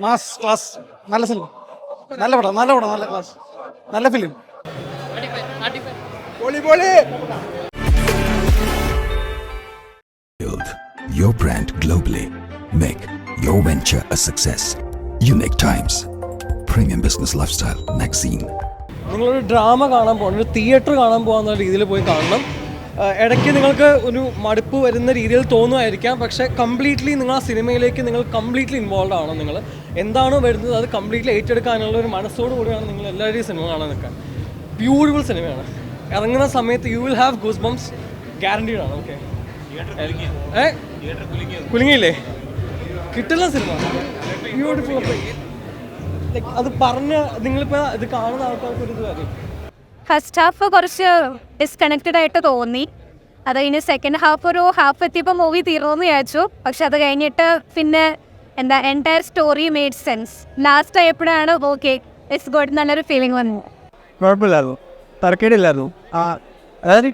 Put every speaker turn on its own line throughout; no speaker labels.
Mass class നല്ല cinema നല്ല പടം നല്ല പടം നല്ല ക്ലാസ് നല്ല film
Build your brand globally. Make your venture a success. Unique Times. Premium Business Lifestyle Magazine.
നിങ്ങളൊരു ഡ്രാമ കാണാൻ പോകണം ഒരു തിയേറ്റർ കാണാൻ പോകുന്ന രീതിയിൽ പോയി കാണണം ഇടയ്ക്ക് നിങ്ങൾക്ക് ഒരു മടുപ്പ് വരുന്ന രീതിയിൽ തോന്നുമായിരിക്കാം. പക്ഷേ കംപ്ലീറ്റ്ലി നിങ്ങൾ ആ സിനിമയിലേക്ക് നിങ്ങൾ കംപ്ലീറ്റ്ലി ഇൻവോൾവ് ആവണം നിങ്ങൾ. എന്താണ് വരുന്നത് അത് കംപ്ലീറ്റ്ലി ഏറ്റെടുക്കാനുള്ള ഒരു മനസ്സോട് കൂടിയാണ് നിങ്ങൾ എല്ലാവരുടെയും സിനിമ കാണാൻ നിൽക്കാൻ ബ്യൂട്ടിഫുൾ സിനിമയാണ്. ഇറങ്ങുന്ന സമയത്ത് you will have goose bumps guaranteed ആണ് ഓക്കെ ഏ? കുലുങ്ങിയില്ലേ? കിട്ടുന്ന സിനിമ. ബ്യൂട്ടിഫുൾ അത് പറഞ്ഞ് നിങ്ങളിപ്പോൾ ഇത് കാണുന്ന ആൾക്കാർക്ക് ഒരു ഇത് അറിയും
ഫസ്റ്റ് ഹാഫ് കുറച്ച് ഡിസ്കണക്റ്റഡ് ആയിട്ട് തോന്നി. അത് കഴിഞ്ഞ് സെക്കൻഡ് ഹാഫ് ഒരു ഹാഫ് എത്തിയപ്പോൾ മൂവി തീർന്നു വിചാരിച്ചു. പക്ഷെ അത് കഴിഞ്ഞിട്ട് പിന്നെ എന്താ entire story made sense last ആയപ്പോഴാണ് ഓക്കെ ഇറ്റ്സ് ഗുഡ് നല്ലൊരു ഫീലിംഗ് വന്നു.
കുഴപ്പമില്ലായിരുന്നു. തരക്കേടില്ലായിരുന്നു ആ അതായത്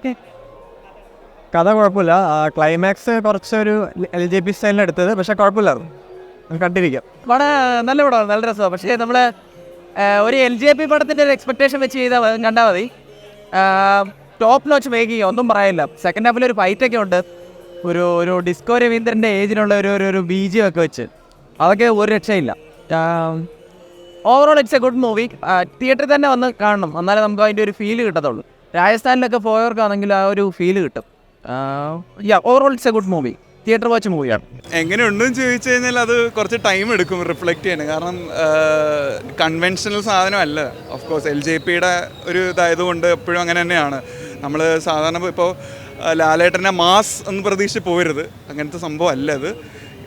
കഥ കുഴപ്പമില്ല. ക്ലൈമാക്സ് കുറച്ചൊരു എൽ ജെ പി സ്റ്റൈലിൽ എടുത്തത്. പക്ഷെ കുഴപ്പമില്ലായിരുന്നു. കണ്ടിരിക്കാം.
വളരെ നല്ല പടമാണ്. നല്ല രസമാണ്. പക്ഷേ നമ്മൾ ഒരു എൽ ജെ പി പടത്തിന്റെ ഒരു എക്സ്പെക്ടേഷൻ വെച്ച് ചെയ്താൽ കണ്ടാൽ മതി. ടോപ്പ് നോച്ച് മേക്കിങ് ഒന്നും പറയില്ല. സെക്കൻഡ് ഹാഫിൽ ഒരു ഫൈറ്റൊക്കെ ഉണ്ട്. ഒരു ഒരു ഡിസ്കോ രവീന്ദ്രന്റെ ഏജിനുള്ള ഒരു ഒരു ബി ജി ഒക്കെ വെച്ച്. അതൊക്കെ ഒരു രക്ഷയില്ല. Overall it's a good movie തിയേറ്ററിൽ തന്നെ വന്ന് കാണണം. എന്നാലേ നമുക്ക് അതിന്റെ ഒരു ഫീൽ കിട്ടത്തുള്ളൂ. രാജസ്ഥാനിലൊക്കെ പോയവർക്കാണെങ്കിൽ ആ ഒരു ഫീൽ കിട്ടും. Yeah overall it's a good movie theatre watch മൂവിയാണ്.
എങ്ങനെയുണ്ടെന്ന് ചോദിച്ചു കഴിഞ്ഞാൽ അത് കുറച്ച് ടൈം എടുക്കും റിഫ്ലക്റ്റ് ചെയ്യാൻ. കാരണം കൺവെൻഷണൽ സാധനമല്ല. ഓഫ് കോഴ്സ് എൽ ജെ പിയുടെ ഒരു ഇതായതുകൊണ്ട് എപ്പോഴും അങ്ങനെ തന്നെയാണ്. നമ്മൾ സാധാരണ ഇപ്പോൾ ലാലേട്ടനെ മാസ് എന്ന് പ്രതീക്ഷിച്ച് പോരുത്. അങ്ങനത്തെ സംഭവം അല്ല ഇത്.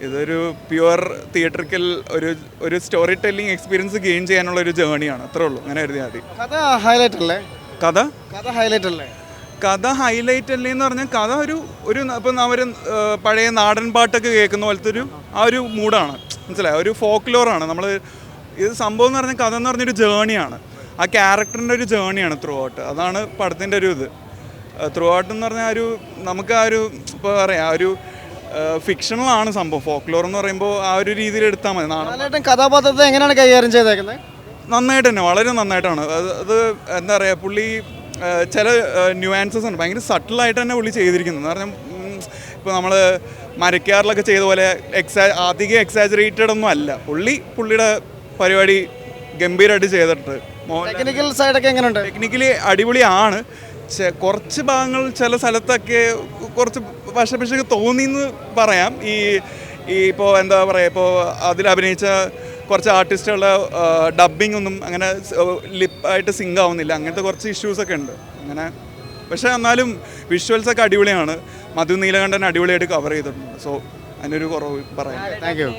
ഇതൊരു പ്യുവർ തിയേറ്ററിക്കൽ ഒരു ഒരു സ്റ്റോറി ടെല്ലിംഗ് എക്സ്പീരിയൻസ് ഗെയിൻ ചെയ്യാനുള്ള ഒരു ജേണിയാണ് അത്രേ ഉള്ളൂ. അങ്ങനെ കരുതിയാൽ മതി.
കഥ ഹൈലൈറ്റ് അല്ലേ?
കഥ?
കഥ ഹൈലൈറ്റ് അല്ലേ?
കഥ ഹൈലൈറ്റ് അല്ലേ എന്ന് പറഞ്ഞാൽ കഥ ഒരു ഒരു ഇപ്പം അവർ പഴയ നാടൻ പാട്ടൊക്കെ കേൾക്കുന്ന പോലത്തെ ഒരു ആ ഒരു മൂഡാണ്. മനസ്സിലായോ? ഒരു ഫോക്ലോറാണ് നമ്മൾ ഇത് സംഭവം എന്ന് പറഞ്ഞാൽ കഥ എന്ന് പറഞ്ഞൊരു ജേണിയാണ് ആ ക്യാരക്ടറിന്റെ ഒരു ജേണിയാണ് ത്രൂ ഔട്ട് അതാണ് പടത്തിന്റെ ഒരു ഇത്. ത്രൂ ഔട്ട് എന്ന് പറഞ്ഞാൽ ഒരു നമുക്ക് ആ ഒരു ഇപ്പോൾ പറയാം ആ ഒരു ഫിക്ഷണലാണ് സംഭവം. ഫോക്ലോർ എന്ന് പറയുമ്പോൾ ആ ഒരു രീതിയിൽ എടുത്താൽ മതി.
നാളെ കഥാപാത്രത്തെ എങ്ങനെയാണ് കൈകാര്യം ചെയ്തേക്കുന്നത്?
നന്നായിട്ട് തന്നെ വളരെ നന്നായിട്ടാണ്. അത് എന്താ പറയുക പുള്ളി ചില ന്യൂആൻസസ് ഉണ്ട്. ഭയങ്കര സട്ടിലായിട്ട് തന്നെ പുള്ളി ചെയ്തിരിക്കുന്നത് എന്ന് പറഞ്ഞാൽ ഇപ്പോൾ നമ്മൾ മരക്കാറിലൊക്കെ ചെയ്ത പോലെ എക്സാ അധികം എക്സാജറേറ്റഡ് ഒന്നും അല്ല. പുള്ളി പുള്ളിയുടെ പരിപാടി ഗംഭീരമായിട്ട് ചെയ്തിട്ട്
ടെക്നിക്കൽ സൈഡൊക്കെ എങ്ങനെയുണ്ട്
ടെക്നിക്കലി അടിപൊളിയാണ്. കുറച്ച് ഭാഗങ്ങൾ ചില സ്ഥലത്തൊക്കെ കുറച്ച് വശപിശക്ക് തോന്നിയെന്ന് പറയാം. ഈ ഈ ഇപ്പോൾ എന്താ പറയുക ഇപ്പോൾ അതിൽ അഭിനയിച്ച കുറച്ച് ആർട്ടിസ്റ്റുകളുടെ ഡബ്ബിംഗ് ഒന്നും അങ്ങനെ ലിപ്പായിട്ട് സിങ്ക് ആവുന്നില്ല. അങ്ങനത്തെ കുറച്ച് ഇഷ്യൂസൊക്കെ ഉണ്ട്. അങ്ങനെ പക്ഷേ എന്നാലും വിഷ്വൽസ് ഒക്കെ അടിപൊളിയാണ്. മധു നീലകണ്ഠൻ അടിപൊളിയായിട്ട് കവർ ചെയ്തിട്ടുണ്ട്. സോ അതിനൊരു കുറവ് പറയാം.
Thank you